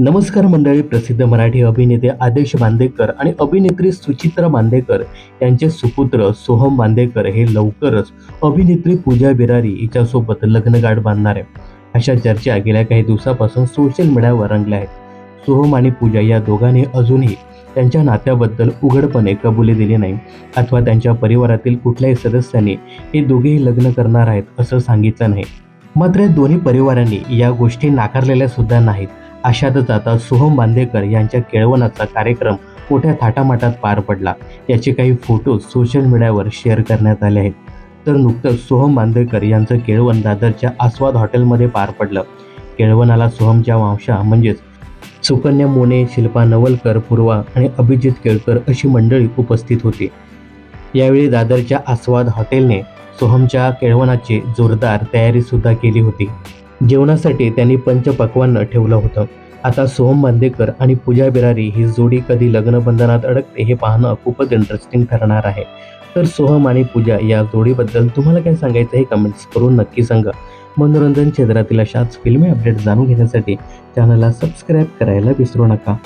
नमस्कार मंडळी प्रसिद्ध मराठी अभिनेते आदेश बांदेकर आणि अभिनेत्री सुचित्रा बांदेकर यांचे सुपुत्र सोहम बांदेकर हे लवकरच अभिनेत्री पूजा बिरारी हिच्यासोबत लग्नगाठ बांधणार आहे. अशा चर्चा गेल्या काही दिवसापासून सोशल मीडियावर रंगल्या आहेत. सोहम आणि पूजा या दोघांनी अजूनही त्यांच्या नात्याबद्दल उघडपणे कबुली दिली नाही अथवा त्यांच्या परिवारातील कुठल्याही सदस्यांनी हे दोघेही लग्न करणार आहेत असं सांगितलं नाही. मात्र या दोन्ही परिवारांनी या गोष्टी नाकारलेल्या सुद्धा नाहीत. अशातच आता सोहम बांदेकर यांच्या केळवणाचा कार्यक्रम मोठ्या थाटामाटात पार पडला. याचे काही फोटो सोशल मीडियावर शेअर करण्यात आले आहेत. तर नुकतंच सोहम बांदेकर यांचं केळवण दादरच्या आस्वाद हॉटेलमध्ये पार पडलं. केळवणाला सोहमच्या वंशा म्हणजेच सुकन्या मोने शिल्पा नवलकर पूर्वा आणि अभिजित केळकर अशी मंडळी उपस्थित होती. यावेळी दादरच्या आस्वाद हॉटेलने सोहमच्या केळवणाची जोरदार तयारीसुद्धा केली होती. जेवणासाठी त्यांनी पंचपक्वान्न ठेवलं होतं. आता सोहम बांदेकर आणि पूजा बिरारी ही जोडी कधी लग्नबंधनात अडकते हे पाहणं खूपच इंटरेस्टिंग ठरणार आहे. तर सोहम आणि पूजा या जोडीबद्दल तुम्हाला काय सांगायचं हे कमेंट्स करून नक्की सांगा. मनोरंजन क्षेत्रातील अशाच फिल्मी अपडेट जाणून घेण्यासाठी चॅनलला सबस्क्राईब करायला विसरू नका.